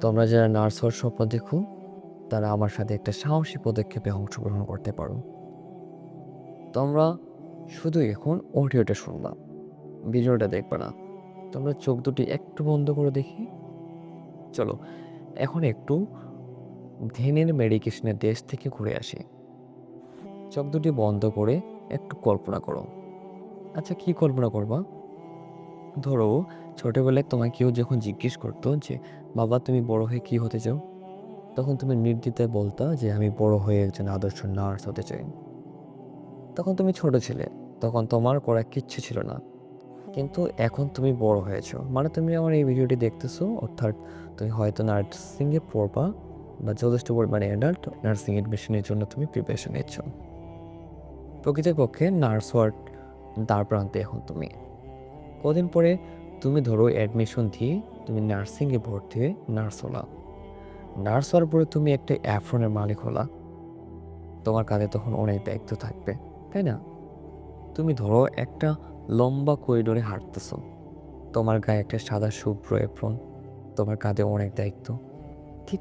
তোমরা যারা নার্স হওয়ার স্বপ্ন দেখো, তারা আমার সাথে একটা সাহসী পদক্ষেপে অংশগ্রহণ করতে পারো। তোমরা শুধু এখন অডিওটা শুনলাম ভিডিওটা দেখবে না। তোমরা চোখ দুটি একটু বন্ধ করে দেখি। চলো, এখন একটু ধ্যানের মেডিকেশনের দেশ থেকে ঘুরে আসি। চোখ দুটি বন্ধ করে একটু কল্পনা করো। আচ্ছা কি কল্পনা করবা? ধরো ছোটবেলায় তোমায় কেউ যখন জিজ্ঞেস করতো যে, বাবা, তুমি বড় হয়ে কি হতে চাও? তখন তুমি নির্দ্বিধায় বলতা যে, আমি বড় হয়ে একজন আদর্শ নার্স হতে চাই। তখন তুমি ছোট ছিলে, তখন তোমার করা কিচ্ছু ছিল না। কিন্তু এখন তুমি বড় হয়েছো। মানে তুমি আমার এই ভিডিওটি দেখতেছো, অর্থাৎ তুমি হয়তো নার্সিংয়ে পড়বা বা যথেষ্ট পরিমাণে অ্যাডাল্ট নার্সিং এডমিশনের জন্য তুমি প্রিপারেশন নিচ্ছ। প্রকৃতপক্ষে নার্স হওয়ার দ্বার প্রান্তে এখন তুমি। কদিন পরে তুমি ধরো অ্যাডমিশন দিয়ে তুমি নার্সিংয়ে ভর্তি হয়ে নার্স হলা। নার্স হওয়ার পরে তুমি একটা অ্যাফ্রনের মালিক হলা। তোমার কাঁধে তখন অনেক দায়িত্ব থাকবে, তাই না? তুমি ধরো একটা লম্বা করিডোরে হাঁটতেছো। তোমার গায়ে একটা সাদা শুভ্র অ্যাফ্রন তোমার কাঁধে অনেক দায়িত্ব। ঠিক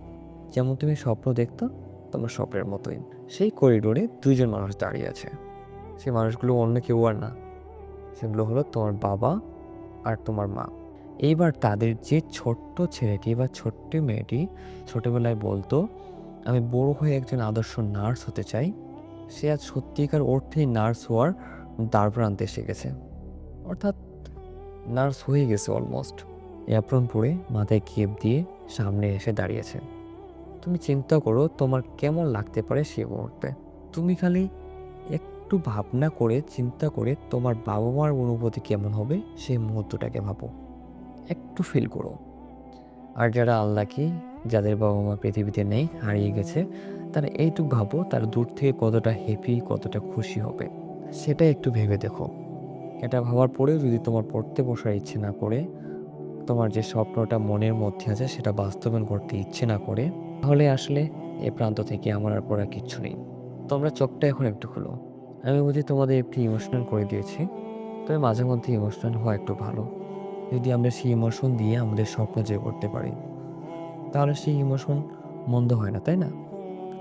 যেমন তুমি স্বপ্ন দেখতো, তোমার স্বপ্নের মতোই। সেই করিডোরে দুইজন মানুষ দাঁড়িয়ে আছে। সেই মানুষগুলো অন্য কেউ আর না। সেগুলো হলো তোমার বাবা আর তোমার মা। এইবার তাদের যে ছোট্ট ছেলেটি বা ছোট্ট মেয়েটি ছোটবেলায় বলতো, আমি বড় হয়ে একজন আদর্শ নার্স হতে চাই। সে আজ সত্যিকার অর্থেই নার্স হওয়ার দ্বার প্রান্তে এসে গেছে। অর্থাৎ নার্স হয়ে গেছে অলমোস্ট। অ্যাপ্রন পরে মাথায় কেপ দিয়ে সামনে এসে দাঁড়িয়েছে। তুমি চিন্তা করো, তোমার কেমন লাগতে পারে সে মুহূর্তে। তুমি খালি একটু ভাবনা করে, চিন্তা করে তোমার বাবা মার অনুভূতি কেমন হবে সেই মুহূর্তটাকে ভাবো। একটু ফিল করো। আর যারা আল্লাহকে, যাদের বাবা মা পৃথিবীতে নেই, হারিয়ে গেছে, তারা এইটুক ভাবো, তার দূর থেকে কতটা হ্যাপি কতটা খুশি হবে। সেটা একটু ভেবে দেখো। এটা ভাবার পরেও যদি তোমার পড়তে বসার ইচ্ছে না করে, তোমার যে স্বপ্নটা মনের মধ্যে আছে, সেটা বাস্তবায়ন করতে ইচ্ছে না করে, তাহলে আসলে এ প্রান্ত থেকে আমার আর পড়ার কিচ্ছু নেই। তোমরা চোখটা এখন একটু খুলো। আমি বুঝি তোমাদের একটু ইমোশনাল করে দিয়েছি, তবে মাঝে মধ্যে ইমোশনাল হওয়া একটু ভালো। যদি আমরা সেই ইমোশন দিয়ে আমাদের স্বপ্ন যে করতে পারি, তাহলে সেই ইমোশন মন্দ হয় না, তাই না?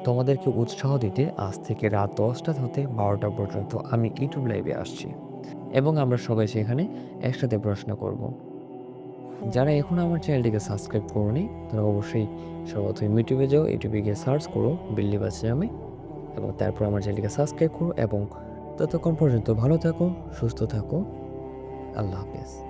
তোমাদেরকে উৎসাহ দিতে আজ থেকে রাত দশটা হতে বারোটা পর্যন্ত আমি ইউটিউব লাইভে আসছি এবং আমরা সবাই সেখানে একসাথে পড়াশোনা করব। যারা এখন আমার চ্যানেলটিকে সাবস্ক্রাইব করোনি, তারা অবশ্যই সর্বপ্রথম ইউটিউবে যাও ইউটিউবে গিয়ে সার্চ করো বিল্লি বাসে আমি এবং তারপর আমার চ্যানেলটিকে সাবস্ক্রাইব করো এবং ততক্ষণ পর্যন্ত ভালো থাকো, সুস্থ থাকো। আল্লাহ হাফেজ।